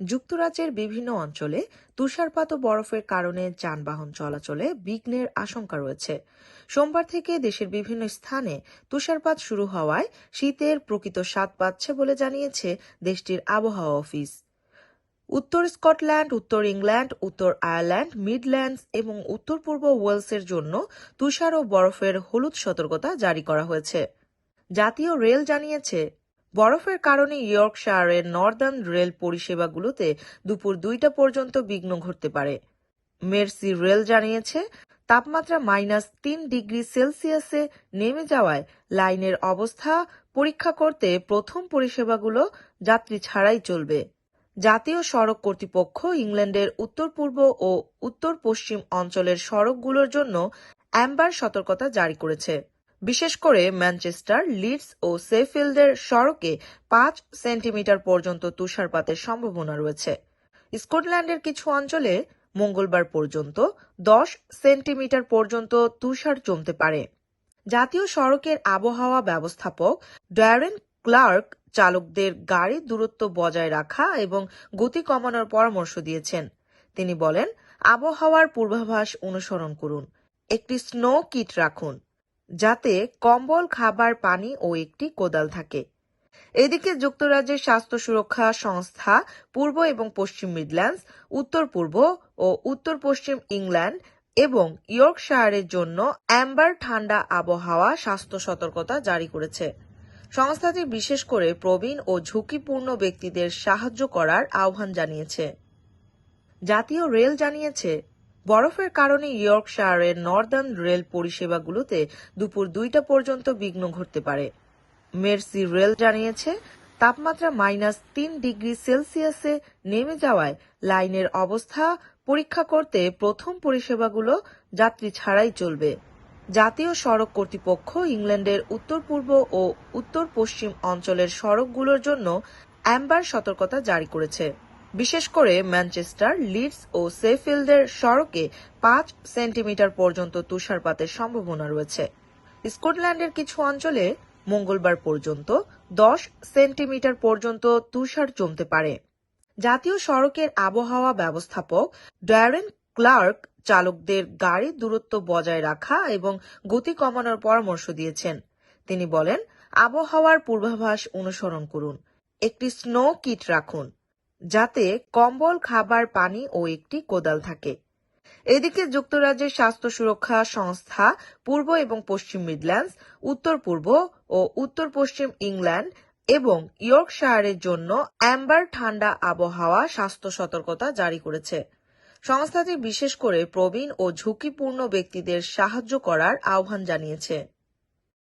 যুক্তরাজ্যের বিভিন্ন অঞ্চলে তুষারপাত ও বরফের কারণে যানবাহন চলাচলে বিঘ্নের আশঙ্কা রয়েছে। সোমবার থেকে দেশের বিভিন্ন স্থানে তুষারপাত শুরু হওয়ায় শীতের প্রকৃত স্বাদ পাচ্ছে বলে জানিয়েছে দেশটির আবহাওয়া অফিস। উত্তর স্কটল্যান্ড, উত্তর ইংল্যান্ড, উত্তর আয়ারল্যান্ড, মিডল্যান্ডস এবং উত্তর পূর্ব ওয়েলসের জন্য তুষার ও বরফের হলুদ সতর্কতা জারি করা হয়েছে। জাতীয় রেল জানিয়েছে বরফের কারণে ইয়র্কশায়ারের নর্দার্ন রেল পরিষেবাগুলোতে দুপুর দুইটা পর্যন্ত বিঘ্ন ঘটতে পারে। মেরসি রেল জানিয়েছে, তাপমাত্রা মাইনাস তিন ডিগ্রি সেলসিয়াসে নেমে যাওয়ায় লাইনের অবস্থা পরীক্ষা করতে প্রথম পরিষেবাগুলো যাত্রী ছাড়াই চলবে। জাতীয় সড়ক কর্তৃপক্ষ ইংল্যান্ডের উত্তর পূর্ব ও উত্তর পশ্চিম অঞ্চলের সড়কগুলোর জন্য অ্যাম্বার সতর্কতা জারি করেছে। বিশেষ করে ম্যানচেস্টার, লিডস ও সেফিল্ডের সড়কে পাঁচ সেন্টিমিটার পর্যন্ত তুষারপাতের সম্ভাবনা রয়েছে। স্কটল্যান্ডের কিছু অঞ্চলে মঙ্গলবার পর্যন্ত দশ সেন্টিমিটার পর্যন্ত তুষার জমতে পারে। জাতীয় সড়কের আবহাওয়া ব্যবস্থাপক ড্যারেন ক্লার্ক চালকদের গাড়ির দূরত্ব বজায় রাখা এবং গতি কমানোর পরামর্শ দিয়েছেন। তিনি বলেন, আবহাওয়ার পূর্বাভাস অনুসরণ করুন। একটি স্নো কিট রাখুন। যাতে কম্বল, খাবার, পানি ও একটি কোদাল থাকে। এদিকে যুক্তরাজ্যের স্বাস্থ্য সুরক্ষা সংস্থা পূর্ব এবং পশ্চিম মিডল্যান্ডস, উত্তর পূর্ব ও উত্তর পশ্চিম ইংল্যান্ড এবং ইয়র্কশায়ারের জন্য অ্যাম্বার ঠান্ডা আবহাওয়া স্বাস্থ্য সতর্কতা জারি করেছে। সংস্থাটি বিশেষ করে প্রবীণ ও ঝুঁকিপূর্ণ ব্যক্তিদের সাহায্য করার আহ্বান জানিয়েছে। জাতীয় রেল জানিয়েছে বরফের কারণে ইয়র্কশায়ারের নর্দার্ন রেল পরিষেবাগুলোতে দুপুর দুইটা পর্যন্ত বিঘ্ন ঘটতে পারে। মেরসি রেল জানিয়েছে, তাপমাত্রা মাইনাস তিন ডিগ্রি সেলসিয়াসে নেমে যাওয়ায় লাইনের অবস্থা পরীক্ষা করতে প্রথম পরিষেবাগুলো যাত্রী ছাড়াই চলবে। জাতীয় সড়ক কর্তৃপক্ষ ইংল্যান্ডের উত্তর পূর্ব ও উত্তর পশ্চিম অঞ্চলের সড়কগুলোর জন্য অ্যাম্বার সতর্কতা জারি করেছে। বিশেষ করে ম্যানচেস্টার, লিডস ও সেফিল্ডের সড়কে পাঁচ সেন্টিমিটার পর্যন্ত তুষারপাতের সম্ভাবনা রয়েছে। স্কটল্যান্ডের কিছু অঞ্চলে মঙ্গলবার পর্যন্ত দশ সেন্টিমিটার পর্যন্ত তুষার জমতে পারে। জাতীয় সড়কের আবহাওয়া ব্যবস্থাপক ড্যারেন ক্লার্ক চালকদের গাড়ির দূরত্ব বজায় রাখা এবং গতি কমানোর পরামর্শ দিয়েছেন। তিনি বলেন, আবহাওয়ার পূর্বাভাস অনুসরণ করুন। একটি স্নো কিট রাখুন। যাতে কম্বল, খাবার, পানি ও একটি কোদাল থাকে। এদিকে যুক্তরাজ্যের স্বাস্থ্য সুরক্ষা সংস্থা পূর্ব এবং পশ্চিম মিডল্যান্ডস, উত্তর পূর্ব ও উত্তর পশ্চিম ইংল্যান্ড এবং ইয়র্কশায়ারের জন্য অ্যাম্বার ঠান্ডা আবহাওয়া স্বাস্থ্য সতর্কতা জারি করেছে। সংস্থাটি বিশেষ করে প্রবীণ ও ঝুঁকিপূর্ণ ব্যক্তিদের সাহায্য করার আহ্বান জানিয়েছে।